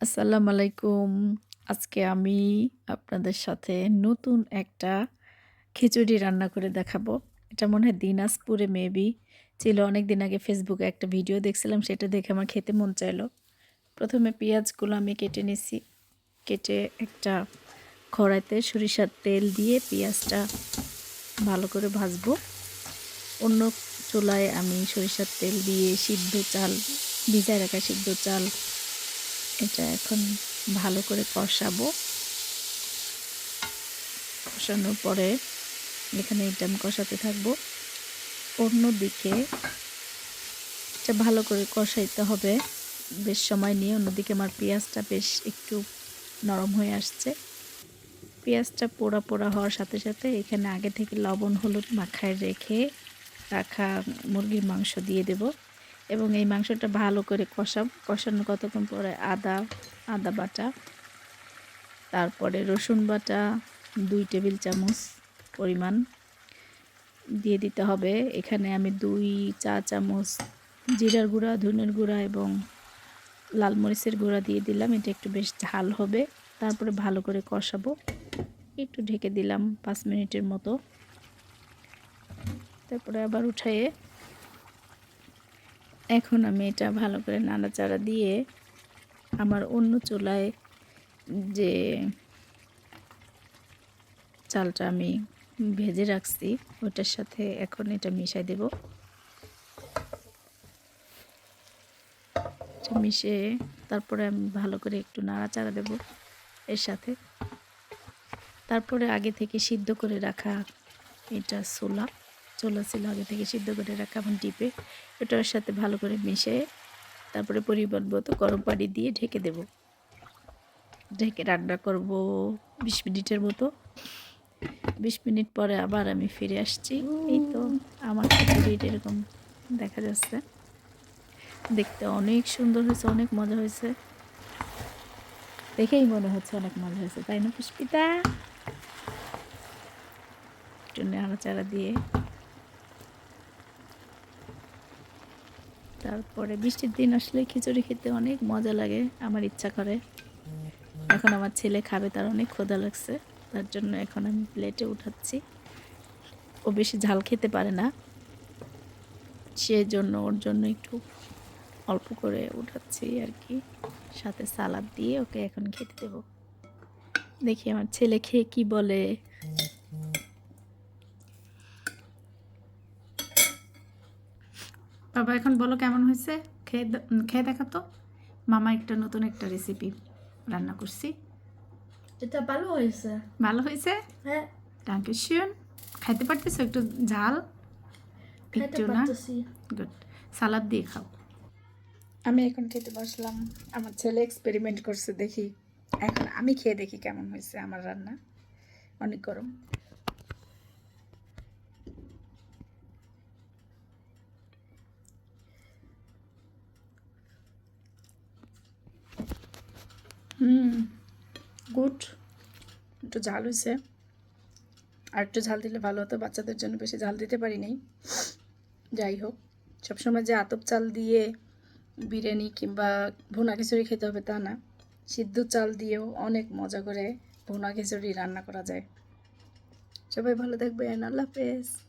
আসসালামু আলাইকুম। আজকে আমি আপনাদের সাথে নতুন একটা খিচুড়ি রান্না করে দেখাবো। এটা মনে হয় দিনাজপুরে মেবি ছিল। অনেক দিন আগে ফেসবুকে একটা ভিডিও দেখছিলাম, সেটা দেখে আমার খেতে মন চাইলো। প্রথমে পেঁয়াজগুলো আমি কেটে নিছি। কেটে একটা খড়াইতে সরিষার তেল দিয়ে পেঁয়াজটা ভালো করে ভাজবো। অন্য চুলায় আমি সরিষার তেল দিয়ে সিদ্ধ চাল, ভিজায় রাখা সিদ্ধ চাল এটা এখন ভালো করে কষাবো। কষানোর পরে এখানে এটা আমি কষাতে থাকব। অন্যদিকে এটা ভালো করে কষাইতে হবে। বেশ সময় নিয়ে অন্যদিকে আমার পেঁয়াজটা বেশ একটু নরম হয়ে আসছে। পেঁয়াজটা পোড়া পোড়া হওয়ার সাথে সাথে এখানে আগে থেকে লবণ, হলুদ মাখায় রেখে রাখা মুরগির মাংস দিয়ে দেবো। এবং এই মাংসটা ভালো করে কষাব। কষানো কতক্ষণ পরে আদা আদা বাটা, তারপরে রসুন বাটা, দুই টেবিল চামচ পরিমাণ দিয়ে দিতে হবে। এখানে আমি দুই চা চামচ জিরার গুঁড়া, ধনের গুঁড়া এবং লাল মরিচের গুঁড়া দিয়ে দিলাম। এটা একটু বেশ ঝাল হবে। তারপরে ভালো করে কষাবো। একটু ঢেকে দিলাম পাঁচ মিনিটের মতো। তারপরে আবার উঠাইয়ে এখন আমি এটা ভালো করে নাড়াচাড়া দিয়ে আমার অন্য চুলায় যে চালটা আমি ভেজে রাখছি, ওটার সাথে এখন এটা মিশাই দেব। মিশে তারপরে আমি ভালো করে একটু নাড়াচাড়া দেব এর সাথে। তারপরে আগে থেকে সিদ্ধ করে রাখা এটা ছোলা চোলা ছিল আগে থেকে সিদ্ধ করে রাখা এবং ডিপে। ওটার সাথে ভালো করে মিশে তারপরে পরিমাণ মতো গরম পানি দিয়ে ঢেকে দেব। ঢেকে রান্না করব বিশ মিনিটের মতো। বিশ মিনিট পরে আবার আমি ফিরে আসছি। এই তো আমার এরকম দেখা যাচ্ছে। দেখতে অনেক সুন্দর হয়েছে, অনেক মজা হয়েছে। দেখেই মনে হচ্ছে অনেক মজা হয়েছে, তাই না পুষ্পিতা? একটু নাড়াচাড়া দিয়ে তারপরে বৃষ্টির দিন আসলে খিচুড়ি খেতে অনেক মজা লাগে, আমার ইচ্ছা করে। এখন আমার ছেলে খাবে, তার অনেক ক্ষুধা লাগছে, তার জন্য এখন আমি প্লেটে উঠাচ্ছি। ও বেশি ঝাল খেতে পারে না জন্য ওর জন্য একটু অল্প করে উঠাচ্ছি আর কি। সাথে সালাদ দিয়ে ওকে এখন খেতে দেব। দেখি আমার ছেলে খেয়ে কি বলে। বাবা এখন বলো কেমন হয়েছে? খেয়ে খেয়ে দেখা তো। মামা একটা নতুন একটা রেসিপি রান্না করছি। এটা ভালো হয়েছে। ভালো হয়েছে? হ্যাঁ। থ্যাংক ইউ শিওর খাইতে পারতেছো একটু ঝাল? খেতে একটু না? পারতেছি। গুড সালাদ দিয়ে খাও। আমি এখন খেতে বসলাম। আমার ছেলে এক্সপেরিমেন্ট করছে দেখি। এখন আমি খেয়ে দেখি কেমন হয়েছে আমার রান্না। অনেক গরম। হুম। গুড। একটু ঝাল হয়েছে আর একটু ঝাল দিলে ভালো হতো, বাচ্চাদের জন্য বেশি ঝাল দিতে পারি নাই। যাই হোক, সবসময় যে আতপ চাল দিয়ে বিরিয়ানি কিংবা ভুনা খিচুড়ি খেতে হবে তা না। সিদ্ধ চাল দিয়েও অনেক মজা করে ভুনা খিচুড়ি রান্না করা যায়। সবাই ভালো থাকবেন, আল্লাহ হাফেজ।